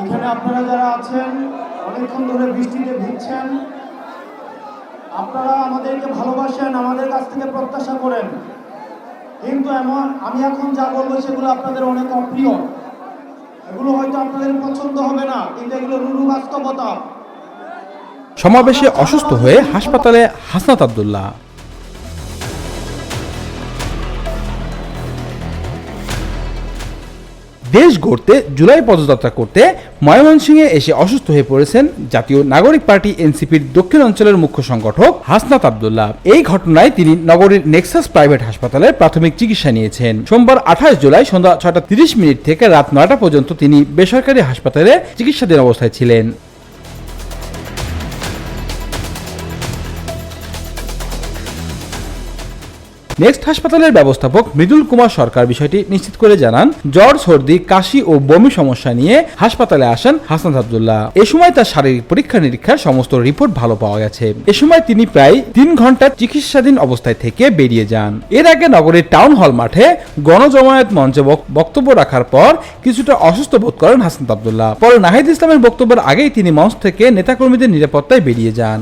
এখানে আপনারা যারা আছেন, অনেকক্ষণ ধরে বৃষ্টিতে ভিজছেন, আপনারা আমাদেরকে ভালোবাসেন, আমাদের কাছ থেকে প্রত্যাশা করেন। কিন্তু এমন, আমি এখন যা বলব সেগুলো আপনাদের অনেক অপ্রিয়। এগুলো হয়তো আপনাদের পছন্দ হবে না, কিন্তু এগুলো রুরু বাস্তবতা। সমাবেশে অসুস্থ হয়ে হাসপাতালে হাসনাত আবদুল্লাহ। দেশ গড়তে, জুলাই পদযাত্রা করতে ময়মনসিংহে এসে অসুস্থ হয়ে পড়েছেন জাতীয় নাগরিক পার্টি এনসিপির দক্ষিণ অঞ্চলের মুখ্য সংগঠক হাসনাত আবদুল্লাহ। এই ঘটনায় তিনি নগরীর নেক্সাস প্রাইভেট হাসপাতালে প্রাথমিক চিকিৎসা নিয়েছেন। সোমবার আঠাশ জুলাই সন্ধ্যা ছটা তিরিশ মিনিট থেকে রাত নয়টা পর্যন্ত তিনি বেসরকারি হাসপাতালে চিকিৎসাধীন অবস্থায় ছিলেন। নেক্সট হাসপাতালের ব্যবস্থাপক মৃদুল কুমার সরকার বিষয়টি নিশ্চিত করে জানান, জ্বর, সর্দি, কাশি ও বমি সমস্যা নিয়ে হাসপাতালে আসেন হাসান আবদুল্লাহ। এ সময় তার শারীরিক পরীক্ষা নিরীক্ষার সমস্ত রিপোর্ট ভালো পাওয়া গেছে। এ সময় তিনি প্রায় তিন ঘণ্টা চিকিৎসাধীন অবস্থায় থেকে বেরিয়ে যান। এর আগে নগরের টাউন হল মাঠে গণজমায়েত মঞ্চে বক্তব্য রাখার পর কিছুটা অসুস্থ বোধ করেন হাসান আবদুল্লাহ। পরে নাহিদ ইসলামের বক্তব্যের আগেই তিনি মঞ্চ থেকে নেতাকর্মীদের নিরাপত্তায় বেরিয়ে যান।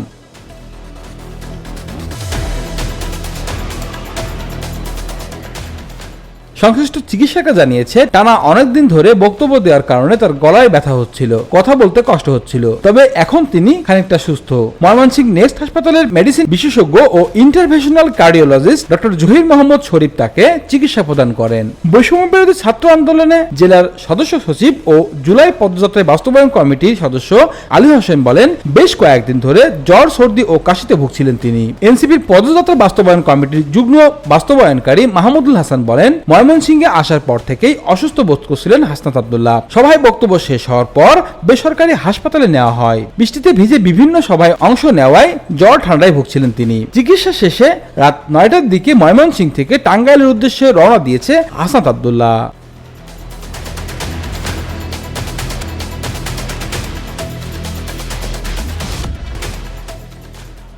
সংশ্লিষ্ট চিকিৎসকা জানিয়েছে, টানা অনেকদিন ধরে বক্তব্য দেওয়ার কারণে তার গলায় ব্যথা হচ্ছিল, কথা বলতে কষ্ট হচ্ছিল। তবে এখন তিনি খানিকটা সুস্থ। ময়মনসিংহ নেক্সট হাসপাতালের মেডিসিন বিশেষজ্ঞ ও interventional cardiologist doctor Zahir Mohammad Sharif তাকে চিকিৎসা প্রদান করেন। বৈষম্য বিরোধী ছাত্র আন্দোলনে জেলার সদস্য সচিব ও জুলাই পদযাত্রায় বাস্তবায়ন কমিটির সদস্য আলী হোসেন বলেন, বেশ কয়েকদিন ধরে জ্বর, সর্দি ও কাশিতে ভুগছিলেন তিনি। এনসিপির পদযাত্রা বাস্তবায়ন কমিটির যুগ্ম বাস্তবায়নকারী মাহমুদুল হাসান বলেন ময়মনসিংহে আসার পর থেকেই অসুস্থ বোধ করছিলেন হাসনাত আবদুল্লাহ। সভায় বক্তব্য শেষ হওয়ার পর বেসরকারি হাসপাতালে নেওয়া হয়। বৃষ্টিতে ভিজে বিভিন্ন সভায় অংশ নেওয়ায় জ্বর ঠান্ডায় ভুগছিলেন তিনি। চিকিৎসা শেষে রাত নয়টার দিকে ময়মনসিংহ থেকে টাঙ্গাইলের উদ্দেশ্যে রওনা দিয়েছে হাসনাত আবদুল্লাহ।